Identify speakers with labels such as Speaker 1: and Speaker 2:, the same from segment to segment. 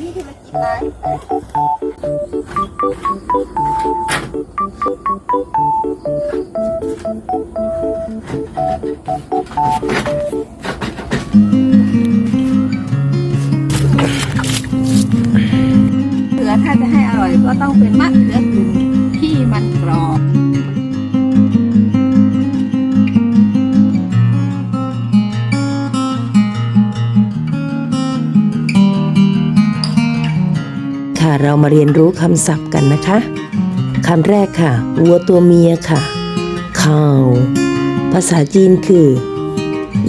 Speaker 1: มีธุรกิจหลายเขือถ้าจะให้อร่อยก็ต้องเป็นมะเขือ
Speaker 2: ค่ะ เรามาเรียนรู้คำศัพท์กันนะคะคำแรกค่ะ วัวตัวเมียค่ะข้าวภาษาจีนคือ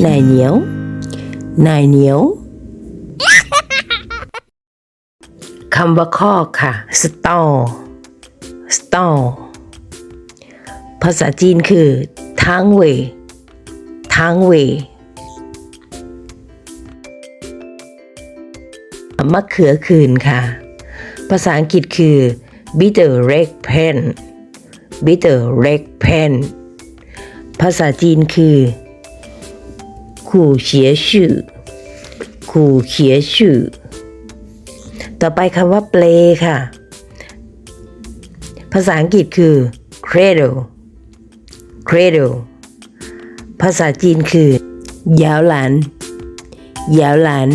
Speaker 2: นายเหนียวนายเหนียวคำว่าข้อค่ะ stall stall ภาษาจีนคือทางเวทางเวมะเขือคืนค่ะ ภาษาอังกฤษคือ bitter red pen bitter red pen ภาษาจีนคือขู่เฉียชื่อขู่เฉียชื่อ ต่อไปคำว่าเปลค่ะ ภาษาอังกฤษคือ cradle cradle ภาษาจีนคือยาวหลานยาวหลาน